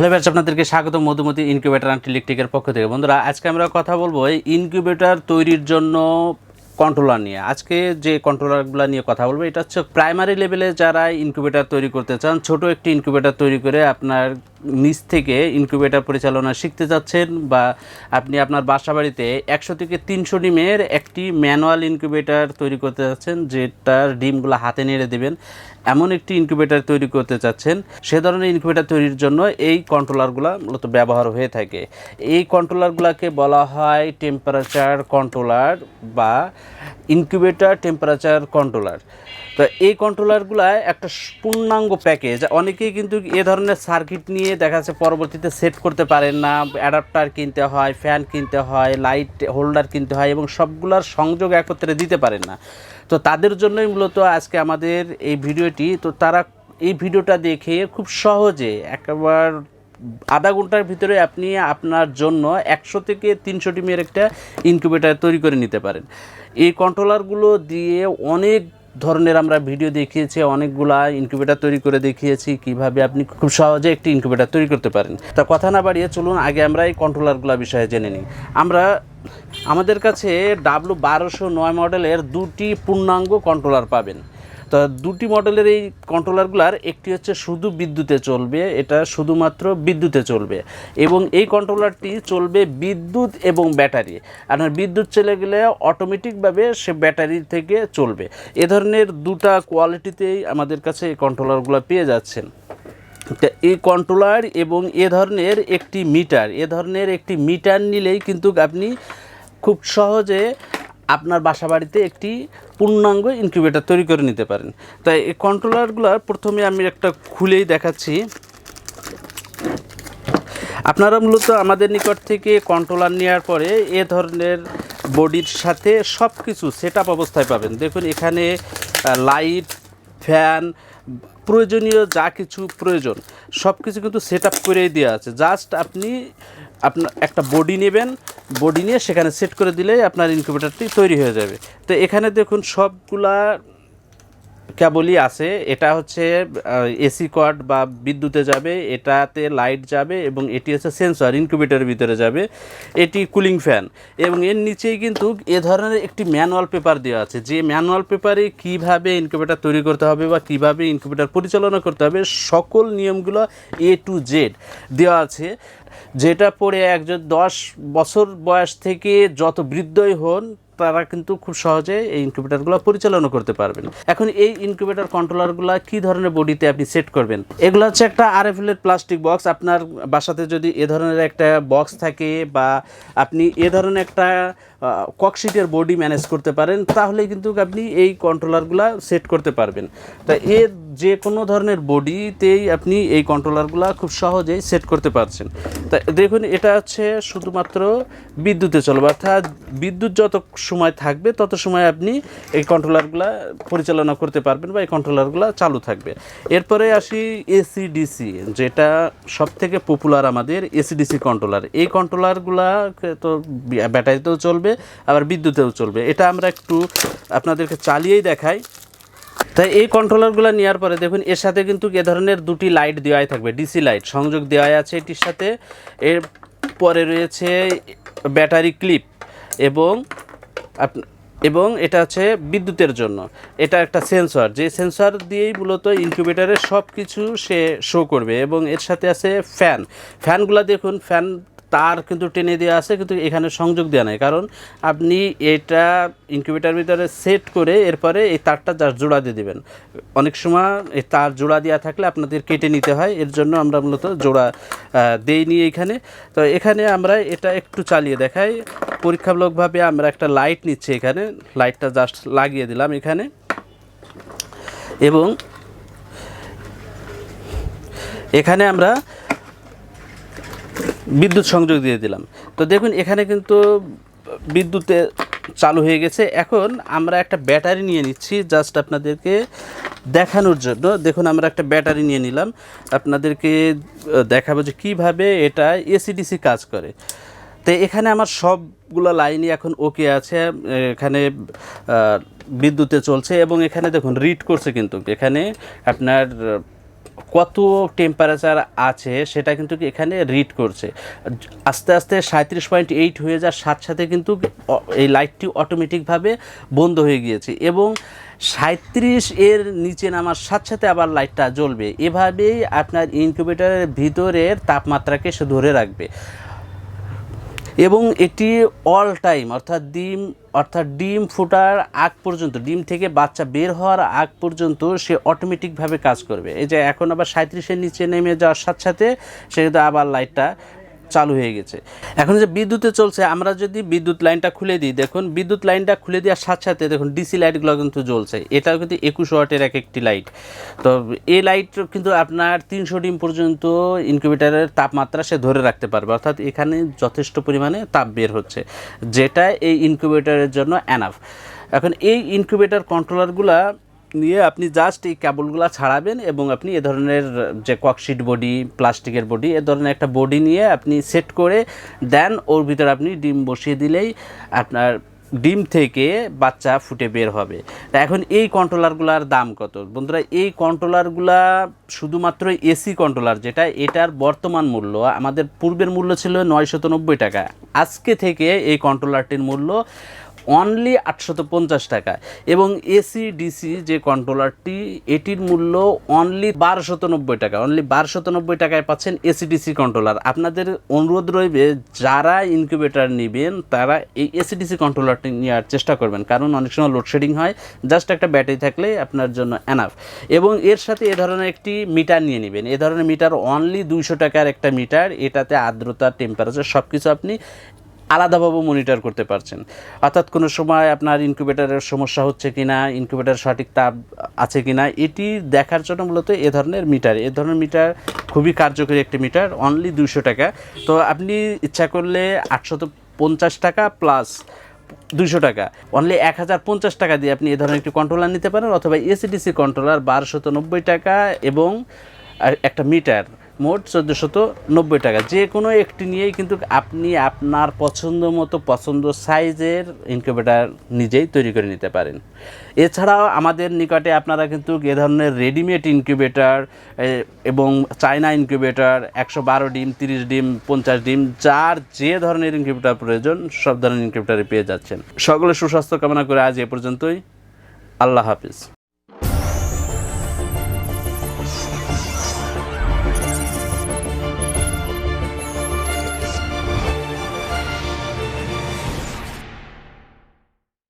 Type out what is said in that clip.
Hello batch আপনাদেরকে স্বাগত Madhumati incubator and ইলেকট্রিকের পক্ষ থেকে। বন্ধুরা, আজকে আমরা কথা বলব এই ইনকিউবেটার তৈরির জন্য কন্ট্রোলার নিয়ে। আজকে যে কন্ট্রোলারগুলো নিয়ে কথা বলব, এটা হচ্ছে প্রাইমারি লেভেলে যারা ইনকিউবেটার তৈরি করতে চান, ছোট একটি ইনকিউবেটার তৈরি করে আপনার নিচ থেকে ইনকিউবেটার পরিচালনা শিখতে যাচ্ছেন বা আপনি আপনার বাসা বাড়িতে একশো থেকে তিনশো ডিমের একটি ম্যানুয়াল ইনকিউবেটার তৈরি করতে যাচ্ছেন, যেটার ডিমগুলো হাতে নেড়ে দেবেন। এমন একটি ইনকিউবেটার তৈরি করতে চাচ্ছেন, সে ধরনের ইনকিউবেটার তৈরির জন্য এই কন্ট্রোলারগুলো মূলত ব্যবহার হয়ে থাকে। এই কন্ট্রোলারগুলোকে বলা হয় টেম্পারেচার কন্ট্রোলার বা ইনকিউবেটার টেম্পারেচার কন্ট্রোলার তো এই কন্ট্রোলারগুলো একটা পূর্ণাঙ্গ প্যাকেজ অনেকেই কিন্তু এ ধরনের সার্কিট নিয়ে দেখা যাচ্ছে পরবর্তীতে সেট করতে পারেন না অ্যাডাপ্টার কিনতে হয় ফ্যান কিনতে হয় লাইট হোল্ডার কিনতে হয় এবং সবগুলার সংযোগ একত্রে দিতে পারেন না। তো তাদের জন্যই মূলত আজকে আমাদের এই ভিডিওটি। তো তারা এই ভিডিওটা দেখে খুব সহজে একবার আধা ঘণ্টার ভিতরে আপনি আপনার জন্য একশো থেকে তিনশো টিমের একটা ইনকিউবেটার তৈরি করে নিতে পারেন। এই কন্ট্রোলারগুলো দিয়ে অনেক ধরনের আমরা ভিডিও দেখিয়েছি, অনেকগুলা ইনকিউবেটার তৈরি করে দেখিয়েছি, কীভাবে আপনি খুব সহজে একটি ইনকিউবেটার তৈরি করতে পারেন। তা কথা না বাড়িয়ে চলুন, আগে আমরা এই কন্ট্রোলারগুলো বিষয়ে জেনে নিই। আমরা, আমাদের কাছে ডাব্লু বারোশো নয় মডেলের দুটি পূর্ণাঙ্গ কন্ট্রোলার পাবেন। তো দুটি মডেলের এই কন্ট্রোলারগুলার একটি হচ্ছে শুধু বিদ্যুতে চলবে, এটা শুধুমাত্র বিদ্যুতে চলবে এবং এই কন্ট্রোলারটি চলবে বিদ্যুৎ এবং ব্যাটারি। আপনার বিদ্যুৎ চলে গেলে অটোমেটিকভাবে সে ব্যাটারি থেকে চলবে। এ ধরনের দুটা কোয়ালিটিতেই আমাদের কাছে এই কন্ট্রোলারগুলো পেয়ে যাচ্ছেন। এই কন্ট্রোলার এবং এ ধরনের একটি মিটার এ ধরনের একটি মিটার নিলেই কিন্তু আপনি খুব সহজে আপনার বাসা বাড়িতে একটি পূর্ণাঙ্গ ইনকিউবেটার তৈরি করে নিতে পারেন। তাই এই কন্ট্রোলারগুলো প্রথমে আমি একটা খুলেই দেখাচ্ছি। আপনারা মূলত আমাদের নিকট থেকে কন্ট্রোলার নেওয়ার পরে এ ধরনের বডির সাথে সব কিছু সেট অবস্থায় পাবেন। দেখুন, এখানে লাইট ফ্যান প্রয়োজনীয় যা কিছু প্রয়োজন সব কিছু কিন্তু সেট আপ করেই দেওয়া আছে। জাস্ট আপনি, আপনার একটা বডি নেবেন বডি নিয়ে সেখানে সেট করে দিলে আপনার ইনকিউবেটারটি তৈরি হয়ে যাবে। তো এখানে দেখুন সবগুলা কেবলই আছে, এটা হচ্ছে এসি কর্ড বা বিদ্যুতে যাবে, এটাতে লাইট যাবে এবং এটি হচ্ছে সেন্সর, ইনকিউবেটরের ভিতরে যাবে, এটি কুলিং ফ্যান এবং এর নিচেই কিন্তু এ ধরনের একটি ম্যানুয়াল পেপার দেওয়া আছে। যে ম্যানুয়াল পেপারে কীভাবে ইনকিউবেটার তৈরি করতে হবে বা কীভাবে ইনকিউবেটার পরিচালনা করতে হবে, সকল নিয়মগুলো এ টু জেড দেওয়া আছে। যেটা পড়ে একজন দশ বছর বয়স থেকে যত বৃদ্ধই হন তারা কিন্তু খুব সহজে এই ইনকিউবেটারগুলো পরিচালনা করতে পারবেন। এখন এই ইনকিউবেটার কন্ট্রোলারগুলো কি ধরনের বডিতে আপনি সেট করবেন? এগুলো হচ্ছে একটা আরএফএল এর প্লাস্টিক বক্স আপনার বাসাতে যদি এ ধরনের একটা বক্স থাকে বা আপনি এ ধরনের একটা ককশিটের বডি ম্যানেজ করতে পারেন তাহলে কিন্তু আপনি এই কন্ট্রোলারগুলো সেট করতে পারবেন। তা এর যে কোনো ধরনের বডিতেই আপনি এই কন্ট্রোলারগুলো খুব সহজেই সেট করতে পারছেন। তা দেখুন, এটা হচ্ছে শুধুমাত্র বিদ্যুতে চলবে, অর্থাৎ বিদ্যুৎ যত সময় থাকবে, তত সময় আপনি এই কন্ট্রোলারগুলো পরিচালনা করতে পারবেন বা এই কন্ট্রোলারগুলো চালু থাকবে। এরপরে আসি এসিডিসি যেটা সব থেকে পপুলার আমাদের এসিডিসি কন্ট্রোলার এই কন্ট্রোলারগুলা তো ব্যাটারিতেও চলবে, আবার বিদ্যুতেও চলবে। এটা আমরা একটু আপনাদেরকে চালিয়েই দেখাই। তাই এই কন্ট্রোলারগুলো নেওয়ার পরে দেখুন, এর সাথে কিন্তু এ ধরনের দুটি লাইট দেওয়াই থাকবে ডিসি লাইট সংযোগ দেওয়াই আছে এটির সাথে। এর পরে রয়েছে ব্যাটারি ক্লিপ এবং এবং এটা হচ্ছে বিদ্যুতের জন্য। এটা একটা সেন্সর যে সেন্সর দিয়েই মূলত ইনকিউবেটারের সব কিছু সে শো করবে এবং এর সাথে আছে ফ্যান ফ্যানগুলো দেখুন ফ্যান তার কিন্তু টেনে দেওয়া আছে, কিন্তু এখানে সংযোগ দেওয়া নাই। কারণ আপনি এটা ইনকিউবেটার ভিতরে সেট করে এরপরে এই তারটা জাস্ট জোড়া দিয়ে দেবেন। অনেক সময় এই তার জোড়া দেওয়া থাকলে আপনাদের কেটে নিতে হয়, এর জন্য আমরা মূলত জোড়া দেইনি এখানে। তো এখানে আমরা এটা একটু চালিয়ে দেখাই। পরীক্ষামূলকভাবে আমরা একটা লাইট নিচ্ছি এখানে। লাইটটা জাস্ট লাগিয়ে দিলাম এখানে। এবং এখানে আমরা বিদ্যুৎ সংযোগ দিয়ে দিলাম। তো দেখুন, এখানে কিন্তু বিদ্যুতে চালু হয়ে গেছে। এখন আমরা একটা ব্যাটারি নিয়ে নিচ্ছি জাস্ট আপনাদেরকে দেখানোর জন্য। দেখুন, আমরা একটা ব্যাটারি নিয়ে নিলাম। আপনাদেরকে দেখাবো যে কীভাবে এটা এসিডিসি কাজ করে। তো এখানে আমার সবগুলো লাইনই এখন ওকে আছে। এখানে বিদ্যুতে চলছে এবং এখানে দেখুন, রিড করছে কিন্তু। এখানে আপনার কত টেম্পারেচার আছে সেটা কিন্তু এখানে রিড করছে। আস্তে আস্তে সাঁত্রিশ পয়েন্ট এইট হয়ে যাওয়ার সাথে সাথে কিন্তু এই লাইটটি অটোমেটিকভাবে বন্ধ হয়ে গিয়েছে এবং সাঁত্রিশ এর নিচে নামার সাথে সাথে আবার লাইটটা জ্বলবে। এভাবেই আপনার ইনকিউবেটারের ভিতরের তাপমাত্রাকে সে ধরে রাখবে। এবং এটি অল টাইম অর্থাৎ ডিম অর্থাৎ ডিম ফোটার আগ পর্যন্ত, ডিম থেকে বাচ্চা বের হওয়ার আগ পর্যন্ত সে অটোমেটিকভাবে কাজ করবে। এই যে এখন আবার সাঁত্রিশের নিচে নেমে যাওয়ার সাথে সাথে সে কিন্তু আবার লাইটটা চালু হয়ে গেছে। এখন যে বিদ্যুতে চলছে, আমরা যদি বিদ্যুৎ লাইনটা খুলে দিই, দেখুন, বিদ্যুৎ লাইনটা খুলে দেওয়ার সাথে সাথে দেখুন, ডিসি লাইটগুলো কিন্তু জ্বলছে। এটাও কিন্তু একুশ ওয়াটের এক একটি লাইট। তো এই লাইট কিন্তু আপনার তিনশো ডিম পর্যন্ত ইনকিউবেটারের তাপমাত্রা সে ধরে রাখতে পারবে। অর্থাৎ এখানে যথেষ্ট পরিমাণে তাপ বের হচ্ছে, যেটা এই ইনকিউবেটারের জন্য অ্যানাফ এখন এই ইনকিউবেটার কন্ট্রোলারগুলা নিয়ে আপনি জাস্ট এই কেবলগুলো ছাড়াবেন এবং আপনি এ ধরনের, যে ককশিট বডি প্লাস্টিকের বডি এ ধরনের একটা বডি নিয়ে আপনি সেট করে দেন, ওর ভিতরে আপনি ডিম বসিয়ে দিলেই আপনার ডিম থেকে বাচ্চা ফুটে বের হবে। তা এখন এই কন্ট্রোলারগুলোর দাম কত? বন্ধুরা, এই কন্ট্রোলারগুলা শুধুমাত্র এসি কন্ট্রোলার যেটা, এটার বর্তমান মূল্য, আমাদের পূর্বের মূল্য ছিল নয়শত টাকা। আজকে থেকে এই কন্ট্রোলারটির মূল্য অনলি আটশত পঞ্চাশ টাকা। এবং এসি ডিসি যে কন্ট্রোলারটি এটির মূল্য অনলি বারোশত নব্বই টাকা। অনলি বারোশত নব্বই টাকায় পাচ্ছেন এসি ডিসি কন্ট্রোলার আপনাদের অনুরোধ রইবে, যারা ইনকিউবেটার নেবেন, তারা এই এসি ডিসি কন্ট্রোলারটি নেওয়ার চেষ্টা করবেন। কারণ অনেক সময় লোডশেডিং হয় জাস্ট একটা ব্যাটারি থাকলে আপনার জন্য এনাফ এবং এর সাথে এ ধরনের একটি মিটার নিয়ে নেবেন। এ ধরনের মিটার অনলি দুইশো টাকার একটা মিটার এটাতে আর্দ্রতা টেম্পারেচার সব কিছু আপনি আলাদাভাবে মনিটর করতে পারছেন। অর্থাৎ কোনো সময় আপনার ইনকিউবেটারের সমস্যা হচ্ছে কিনা ইনকিউবেটার সঠিক তাপ আছে কিনা, এটি দেখার জন্য মূলত এ ধরনের মিটার এ ধরনের মিটার খুবই কার্যকরী একটি মিটার অনলি দুশো টাকা। তো আপনি ইচ্ছা করলে আটশত পঞ্চাশ টাকা প্লাস দুশো টাকা। অনলি এক হাজার পঞ্চাশ টাকা দিয়ে আপনি এ ধরনের একটি কন্ট্রোলার নিতে পারেন, অথবা এসিডিসি কন্ট্রোলার বারোশত নব্বই টাকা এবং একটা মিটার মোট চোদ্দোশত নব্বই টাকা। যে কোনো একটি নিয়েই কিন্তু আপনি আপনার পছন্দ মতো, পছন্দ সাইজের ইনকিউবেটার নিজেই তৈরি করে নিতে পারেন। এছাড়াও আমাদের নিকটে আপনারা কিন্তু এ ধরনের রেডিমেড ইনকিউবেটার এবং চায়না ইনকিউবেটার একশো বারো ডিম, তিরিশ ডিম, পঞ্চাশ ডিম, যার যে ধরনের ইনকিউবেটার প্রয়োজন, সব ধরনের ইনকিউবেটারে পেয়ে যাচ্ছেন। সকলে সুস্বাস্থ্য কামনা করে আজ এ পর্যন্তই। আল্লাহ হাফিজ।